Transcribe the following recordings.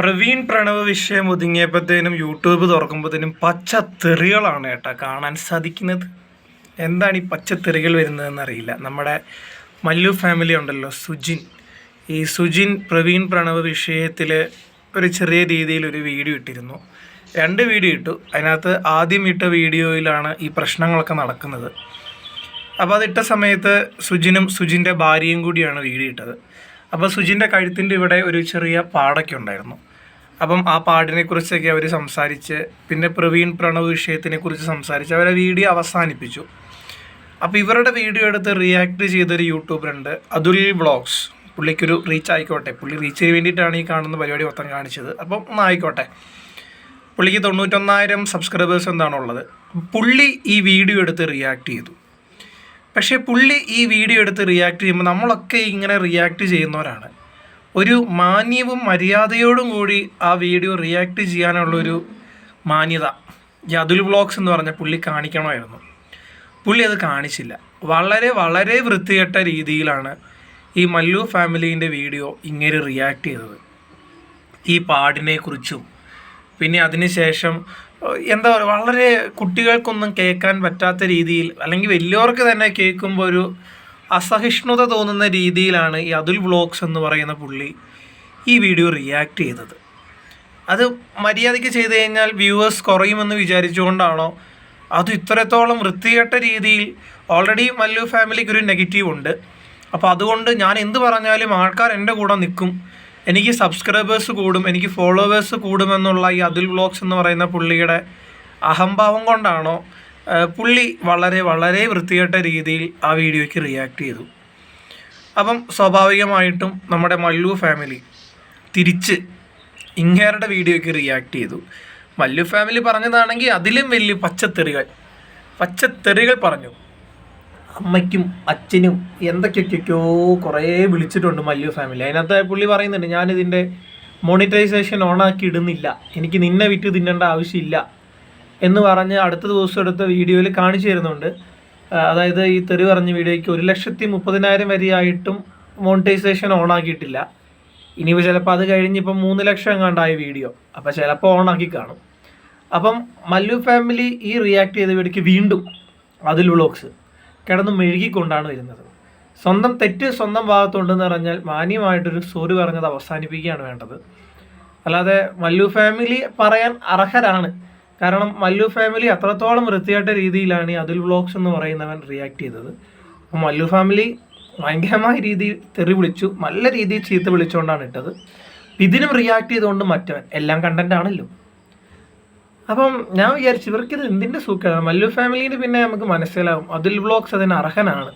പ്രവീൺ പ്രണവ് വിഷയം ഒതുങ്ങിയപ്പോഴത്തേനും യൂട്യൂബ് തുറക്കുമ്പോഴത്തേനും പച്ച തെറികളാണ് കേട്ടോ കാണാൻ സാധിക്കുന്നത്. എന്താണ് ഈ പച്ച തെറികൾ വരുന്നതെന്ന് അറിയില്ല. നമ്മുടെ മല്ലു ഫാമിലി ഉണ്ടല്ലോ സുജിൻ. ഈ സുജിൻ പ്രവീൺ പ്രണവ് വിഷയത്തിൽ ഒരു ചെറിയ രീതിയിൽ ഒരു വീഡിയോ ഇട്ടിരുന്നു. രണ്ട് വീഡിയോ ഇട്ടു. അതിനകത്ത് ആദ്യം ഇട്ട വീഡിയോയിലാണ് ഈ പ്രശ്നങ്ങളൊക്കെ നടക്കുന്നത്. അപ്പോൾ അതിട്ട സമയത്ത് സുജിനും സുജിന്റെ ഭാര്യയും കൂടിയാണ് വീഡിയോ ഇട്ടത്. അപ്പോൾ സുജിന്റെ കഴുത്തിന്റെ ഇവിടെ ഒരു ചെറിയ പാടൊക്കെ ഉണ്ടായിരുന്നു. അപ്പം ആ പാടിനെ കുറിച്ചൊക്കെ അവർ സംസാരിച്ച് പിന്നെ പ്രവീൺ പ്രണവ് വിഷയത്തിനെ കുറിച്ച് സംസാരിച്ച് അവരെ വീഡിയോ അവസാനിപ്പിച്ചു. അപ്പോൾ ഇവരുടെ വീഡിയോ എടുത്ത് റിയാക്ട് ചെയ്തൊരു യൂട്യൂബറുണ്ട് അതുൽ വ്ളോഗ്സ്. പുള്ളിക്കൊരു റീച്ച് ആയിക്കോട്ടെ. പുള്ളി റീച്ചിന് വേണ്ടിയിട്ടാണ് ഈ കാണുന്ന പരിപാടി മൊത്തം കാണിച്ചത്. അപ്പം ഒന്നായിക്കോട്ടെ പുള്ളിക്ക് തൊണ്ണൂറ്റൊന്നായിരം സബ്സ്ക്രൈബേഴ്സ് എന്താണുള്ളത്. പുള്ളി ഈ വീഡിയോ എടുത്ത് റിയാക്ട് ചെയ്തു. പക്ഷേ പുള്ളി ഈ വീഡിയോ എടുത്ത് റിയാക്ട് ചെയ്യുമ്പോൾ നമ്മളൊക്കെ ഇങ്ങനെ റിയാക്ട് ചെയ്യുന്നവരാണ്. ഒരു മാന്യവും മര്യാദയോടും കൂടി ആ വീഡിയോ റിയാക്ട് ചെയ്യാനുള്ളൊരു മാന്യത. അതുൽ വ്ളോഗ്സ് എന്ന് പറഞ്ഞ പുള്ളി കാണിക്കണമായിരുന്നു. പുള്ളി അത് കാണിച്ചില്ല. വളരെ വളരെ വൃത്തികെട്ട രീതിയിലാണ് ഈ മല്ലു ഫാമിലീന്റെ വീഡിയോ ഇങ്ങനെ റിയാക്ട് ചെയ്തത്. ഈ പാടിനെ കുറിച്ചും പിന്നെ അതിനുശേഷം എന്താ പറയുക വളരെ കുട്ടികൾക്കൊന്നും കേൾക്കാൻ പറ്റാത്ത രീതിയിൽ അല്ലെങ്കിൽ വലിയവർക്ക് തന്നെ കേൾക്കുമ്പോൾ ഒരു അസഹിഷ്ണുത തോന്നുന്ന രീതിയിലാണ് ഈ അതുൽ വ്ളോഗ്സ് എന്ന് പറയുന്ന പുള്ളി ഈ വീഡിയോ റിയാക്ട് ചെയ്തത്. അത് മര്യാദയ്ക്ക് ചെയ്തു കഴിഞ്ഞാൽ വ്യൂവേഴ്സ് കുറയുമെന്ന് വിചാരിച്ചുകൊണ്ടാണോ? അത് ഇത്രത്തോളം വൃത്തികെട്ട രീതിയിൽ ഓൾറെഡി മല്ലു ഫാമിലിക്ക് ഒരു നെഗറ്റീവ് ഉണ്ട്. അപ്പോൾ അതുകൊണ്ട് ഞാൻ എന്ത് പറഞ്ഞാലും ആൾക്കാർ എന്റെ കൂടെ നിൽക്കും. എനിക്ക് സബ്സ്ക്രൈബേഴ്സ് കൂടും എനിക്ക് ഫോളോവേഴ്സ് കൂടുമെന്നുള്ള ഈ അതുൽ വ്ളോഗ്സ് എന്ന് പറയുന്ന പുള്ളിയുടെ അഹംഭാവം കൊണ്ടാണോ പുള്ളി വളരെ വളരെ വൃത്തികെട്ട രീതിയിൽ ആ വീഡിയോയ്ക്ക് റിയാക്ട് ചെയ്തു. അപ്പം സ്വാഭാവികമായിട്ടും നമ്മുടെ മല്ലു ഫാമിലി തിരിച്ച് ഇങ്ങേരുടെ വീഡിയോയ്ക്ക് റിയാക്ട് ചെയ്തു. മല്ലു ഫാമിലി പറഞ്ഞതാണെങ്കിൽ അതിലും വലിയ പച്ചത്തെറികൾ പച്ചത്തെറികൾ പറഞ്ഞു. അമ്മയ്ക്കും അച്ഛനും എന്തൊക്കെയൊക്കെയോ കുറേ വിളിച്ചിട്ടുണ്ട് മല്ലു ഫാമിലി അതിനകത്ത് പുള്ളി പറയുന്നുണ്ട് ഞാനിതിന്റെ മോണിറ്റൈസേഷൻ ഓണാക്കി ഇടുന്നില്ല. എനിക്ക് നിന്നെ വിറ്റ് തിന്നേണ്ട ആവശ്യമില്ല. എന്ന് പറഞ്ഞ് അടുത്ത ദിവസം എടുത്ത വീഡിയോയിൽ കാണിച്ചു തരുന്നുണ്ട്. അതായത് ഈ തെറി പറഞ്ഞ വീഡിയോയ്ക്ക് ഒരു ലക്ഷത്തി മുപ്പതിനായിരം വരെയായിട്ടും മോണിറ്റൈസേഷൻ ഓൺ ആക്കിയിട്ടില്ല. ഇനിയിപ്പോൾ ചിലപ്പോൾ അത് കഴിഞ്ഞ് ഇപ്പം മൂന്ന് ലക്ഷം എങ്ങാണ്ടായ വീഡിയോ. അപ്പോൾ ചിലപ്പോൾ ആക്കി കാണും. അപ്പം മല്ലു ഫാമിലി ഈ റിയാക്ട് ചെയ്ത വീഡിയോക്ക് വീണ്ടും അതിൽ വ്ളോഗ്സ് കിടന്ന് മെഴുകിക്കൊണ്ടാണ് വരുന്നത്. സ്വന്തം തെറ്റ് സ്വന്തം ഭാഗത്തുണ്ടെന്ന് പറഞ്ഞാൽ മാന്യമായിട്ടൊരു സോറി പറഞ്ഞത് അവസാനിപ്പിക്കുകയാണ് വേണ്ടത്. അല്ലാതെ മല്ലു ഫാമിലി പറയാൻ അർഹരാണ്. കാരണം മല്ലു ഫാമിലി അത്രത്തോളം വൃത്തിയായിട്ട രീതിയിലാണ് ഈ അതുൽ വ്ളോഗ്സ് എന്ന് പറയുന്നവൻ റിയാക്ട് ചെയ്തത്. അപ്പം മല്ലു ഫാമിലി ഭയങ്കരമായ രീതിയിൽ തെറി വിളിച്ചു നല്ല രീതിയിൽ ചീത്ത വിളിച്ചുകൊണ്ടാണ് ഇട്ടത്. ഇതിനും റിയാക്ട് ചെയ്തുകൊണ്ട് മറ്റവൻ എല്ലാം കണ്ടന്റ് ആണല്ലോ. അപ്പം ഞാൻ വിചാരിച്ചു ഇവർക്ക് ഇത് എന്തിന്റെ സൂക്കാണ് മല്ലു ഫാമിലിന് പിന്നെ നമുക്ക് മനസ്സിലാവും. അതുൽ വ്ളോഗ്സ് അതിന് അർഹനാണ്.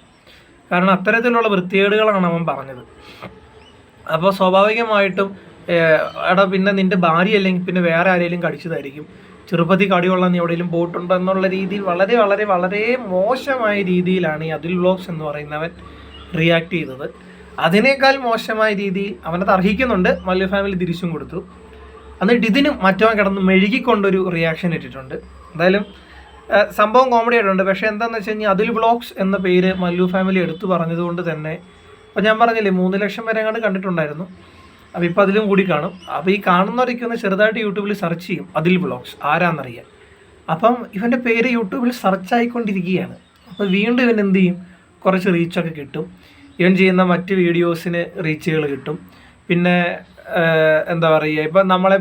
കാരണം അത്തരത്തിലുള്ള വൃത്തികേടുകളാണ് അവൻ പറഞ്ഞത്. അപ്പോൾ സ്വാഭാവികമായിട്ടും എടാ പിന്നെ നിന്റെ ഭാര്യ അല്ലെങ്കിൽ പിന്നെ വേറെ ആരെങ്കിലും കടിച്ചതായിരിക്കും. ചെറുപ്പത്തിൽ കടികൊള്ളാൻ നീ എവിടെയെങ്കിലും പോയിട്ടുണ്ടോ എന്നുള്ള രീതിയിൽ വളരെ വളരെ വളരെ മോശമായ രീതിയിലാണ് ഈ അതിൽ വ്ലോഗ്സ് എന്ന് പറയുന്നവൻ റിയാക്ട് ചെയ്തത്. അതിനേക്കാൾ മോശമായ രീതിയിൽ അവനത് അർഹിക്കുന്നുണ്ട്. മല്ലു ഫാമിലി തിരിച്ചും കൊടുത്തു. എന്നിട്ട് ഇതിനും മറ്റവൻ കിടന്ന് മെഴുകിക്കൊണ്ടൊരു റിയാക്ഷൻ ഇട്ടിട്ടുണ്ട്. എന്തായാലും സംഭവം കോമഡി ആയിട്ടുണ്ട്. പക്ഷേ എന്താണെന്ന് വെച്ച് കഴിഞ്ഞാൽ അതിൽ വ്ളോഗ്സ് എന്ന പേര് മല്ലു ഫാമിലി എടുത്തു പറഞ്ഞതുകൊണ്ട് തന്നെ അപ്പോൾ ഞാൻ പറഞ്ഞില്ലേ മൂന്ന് ലക്ഷം വരെ അങ്ങോട്ട് കണ്ടിട്ടുണ്ടായിരുന്നു. അപ്പോൾ ഇപ്പോൾ അതിലും കൂടി കാണും. അപ്പോൾ ഈ കാണുന്നവരൊക്കെ ഒന്ന് ചെറുതായിട്ട് യൂട്യൂബിൽ സെർച്ച് ചെയ്യും. അതിൽ വ്ളോഗ്സ് ആരാന്നറിയാൻ. അപ്പം ഇവന്റെ പേര് യൂട്യൂബിൽ സെർച്ച് ആയിക്കൊണ്ടിരിക്കുകയാണ്. അപ്പോൾ വീണ്ടും ഇവൻ എന്ത് ചെയ്യും? കുറച്ച് റീച്ചൊക്കെ കിട്ടും. ഇവൻ ചെയ്യുന്ന മറ്റ് വീഡിയോസിന് റീച്ചുകൾ കിട്ടും. പിന്നെ എന്താ പറയുക ഇപ്പം നമ്മളെ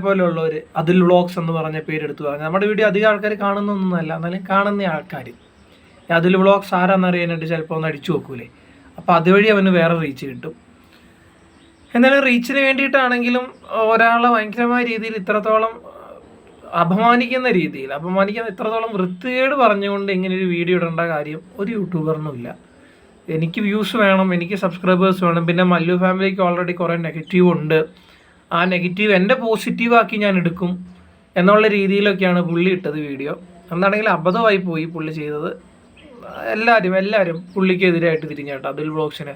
അതിൽ വ്ളോഗ്സ് എന്ന് പറഞ്ഞ പേരെടുത്ത് പറഞ്ഞു നമ്മുടെ വീഡിയോ അധികം ആൾക്കാർ കാണുന്നൊന്നുമല്ല എന്നാലും കാണുന്ന ആൾക്കാർ അതിൽ വ്ളോഗ്സ് ആരാന്നറിയാനായിട്ട് ചിലപ്പോൾ ഒന്ന് അടിച്ചു നോക്കൂലേ അപ്പോൾ അതുവഴി അവന് വേറെ റീച്ച് കിട്ടും. എന്നാലും റീച്ചിന് വേണ്ടിയിട്ടാണെങ്കിലും ഒരാളെ ഭയങ്കരമായ രീതിയിൽ ഇത്രത്തോളം അപമാനിക്കുന്ന രീതിയിൽ അപമാനിക്കുന്ന ഇത്രത്തോളം വൃത്തികേട് പറഞ്ഞുകൊണ്ട് ഇങ്ങനെ ഒരു വീഡിയോ ഇടേണ്ട കാര്യം ഒരു യൂട്യൂബറിനും ഇല്ല. എനിക്ക് വ്യൂസ് വേണം എനിക്ക് സബ്സ്ക്രൈബേഴ്സ് വേണം. പിന്നെ മല്ലു ഫാമിലിക്ക് ഓൾറെഡി കുറേ നെഗറ്റീവ് ഉണ്ട്. ആ നെഗറ്റീവ് എന്റെ പോസിറ്റീവാക്കി ഞാൻ എടുക്കും എന്നുള്ള രീതിയിലൊക്കെയാണ് പുള്ളി ഇട്ടത് വീഡിയോ. എന്താണെങ്കിൽ അബദ്ധമായി പോയി പുള്ളി ചെയ്തത്. എല്ലാവരും എല്ലാവരും പുള്ളിക്കെതിരായിട്ട് തിരിഞ്ഞാട്ടോ അതിൽ ബ്ലോഗ്സിനെ.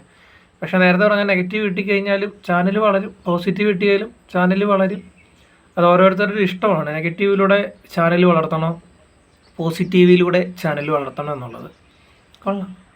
പക്ഷേ നേരത്തെ പറഞ്ഞ നെഗറ്റീവ് കിട്ടിക്കഴിഞ്ഞാലും ചാനൽ വളരും പോസിറ്റീവ് കിട്ടിയാലും ചാനൽ വളരും. അത് ഓരോരുത്തരുടെ ഇഷ്ടമാണ്. നെഗറ്റീവിലൂടെ ചാനൽ വളർത്തണോ പോസിറ്റീവിലൂടെ ചാനൽ വളർത്തണം എന്നുള്ളത്. കൊള്ളാം.